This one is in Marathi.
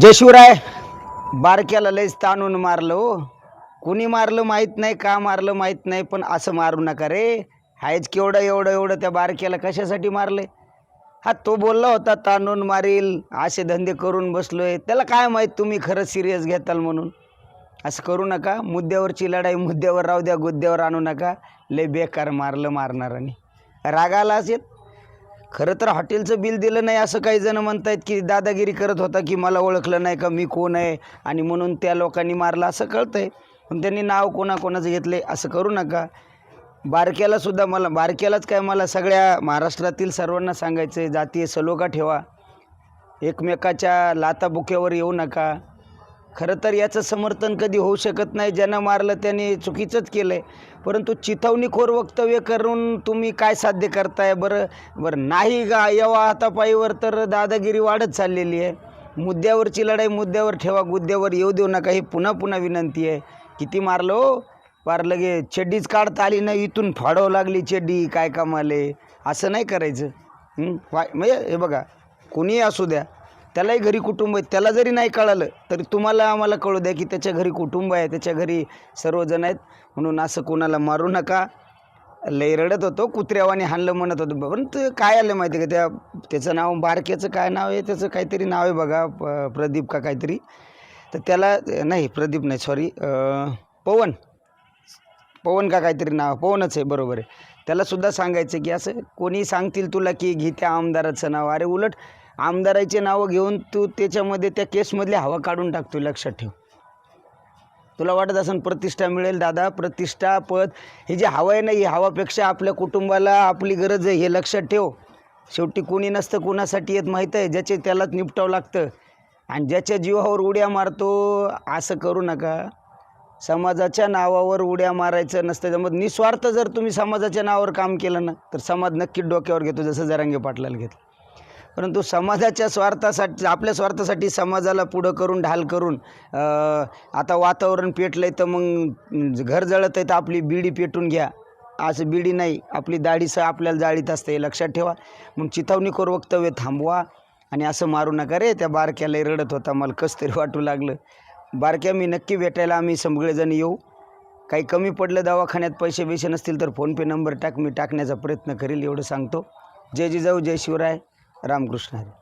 जय शिवराय बारक्याला लयच ताणून मारलं हो. कुणी मारलं माहीत नाही का मारलं माहीत नाही पण असं मारू नका रे. हायच केवढं एवढं एवढं त्या बारक्याला कशासाठी मारले? हा तो बोलला होता ताणून मारील असे धंदे करून बसलोय. त्याला काय माहीत तुम्ही खरं सिरियस घेताल म्हणून? असं करू नका मुद्द्यावरची लढाई मुद्द्यावर राहू द्या गुद्द्यावर आणू नका. लय बेकार मारलं मारणाराने रागाला असेल खरं तर हॉटेलचं बिल दिलं नाही असं काही जण आहेत की दादागिरी करत होता की मला ओळखलं नाही का मी कोण आहे? आणि म्हणून त्या लोकांनी मारलं असं कळतं आहे पण त्यांनी नाव कोणाकोणाचं घेतलं आहे असं करू नका. बारक्यालासुद्धा मला बारक्यालाच काय मला सगळ्या महाराष्ट्रातील सर्वांना सांगायचं आहे जातीय सलोखा ठेवा. एकमेकाच्या लाताबुक्यावर येऊ नका. खरं तर याचं समर्थन कधी होऊ शकत नाही. ज्यानं मारलं त्याने चुकीचंच केलं आहे परंतु चिथावणीखोर वक्तव्य करून तुम्ही काय साध्य करताय? बरं बरं नाही गा यवा हातापायीवर तर दादागिरी वाढत चाललेली आहे. मुद्द्यावरची लढाई मुद्द्यावर ठेवा गुद्द्यावर येऊ देऊ नका ही पुन्हा पुन्हा विनंती आहे. किती मारलं हो? पार लगे चड्डीच काढता आली नाही इथून फाडावं लागली चड्डी काय कामाले असं नाही करायचं. म्हणजे हे बघा कुणीही असू द्या. त्यालाही घरी कुटुंब आहे. त्याला जरी नाही कळालं तरी तुम्हाला आम्हाला कळू द्या की त्याच्या घरी कुटुंब आहे त्याच्या घरी सर्वजण आहेत. म्हणून असं कोणाला मारू नका. लई रडत होतो कुत्र्यावाने हाणलं म्हणत होतं. पण ते काय आलं माहिती आहे का? त्या त्याचं नाव बारक्याचं काय नाव आहे? त्याचं काहीतरी नाव आहे बघा प- प्रदीप का काहीतरी. तर त्याला नाही प्रदीप नाही सॉरी पवन. पवन का काहीतरी नाव पवनच आहे बरोबर आहे. त्यालासुद्धा सांगायचं की असं कोणी सांगतील तुला की घे त्या आमदाराचं नाव. अरे उलट आमदाराचे नावं घेऊन तू त्याच्यामध्ये त्या केसमधली हवा काढून टाकतो लक्षात ठेव. तुला वाटत असेल प्रतिष्ठा मिळेल दादा? प्रतिष्ठा पद ही जी हवा आहे ना ही हवापेक्षा आपल्या कुटुंबाला आपली गरज आहे हे लक्षात ठेव. शेवटी कोणी नसतं कुणासाठी येत माहीत आहे ज्याचे त्यालाच निपटावं लागतं. आणि ज्याच्या जीवावर उड्या मारतो असं करू नका. समाजाच्या नावावर उड्या मारायचं नसतं. त्यामुळे निस्वार्थ जर तुम्ही समाजाच्या नावावर काम केलं ना तर समाज नक्कीच डोक्यावर घेतो जसं जरांगे पाटलाला घेतलं. परंतु समाजाच्या स्वार्थासाठी आपल्या स्वार्थासाठी समाजाला पुढं करून ढाल करून आता वातावरण पेटलं आहे तर मग घर जळत आहे तर आपली बिडी पेटून घ्या. असं बिडी नाही. आपली दाढीसह आपल्याला जाळीत असते. हे लक्षात ठेवा. मग चिथावणीखोर वक्तव्य थांबवा आणि असं मारू नका. रे त्या बारक्याला रडत होता. मला कसं तरी वाटू लागलं. बारक्या मी नक्की भेटायला आम्ही सगळेजण येऊ. काही कमी पडलं दवाखान्यात पैसे बिसे नसतील तर फोनपे नंबर टाक. मी टाकण्याचा प्रयत्न करेल एवढं सांगतो. जय जिजाऊ जय शिवराय. રામકૃષ્ણ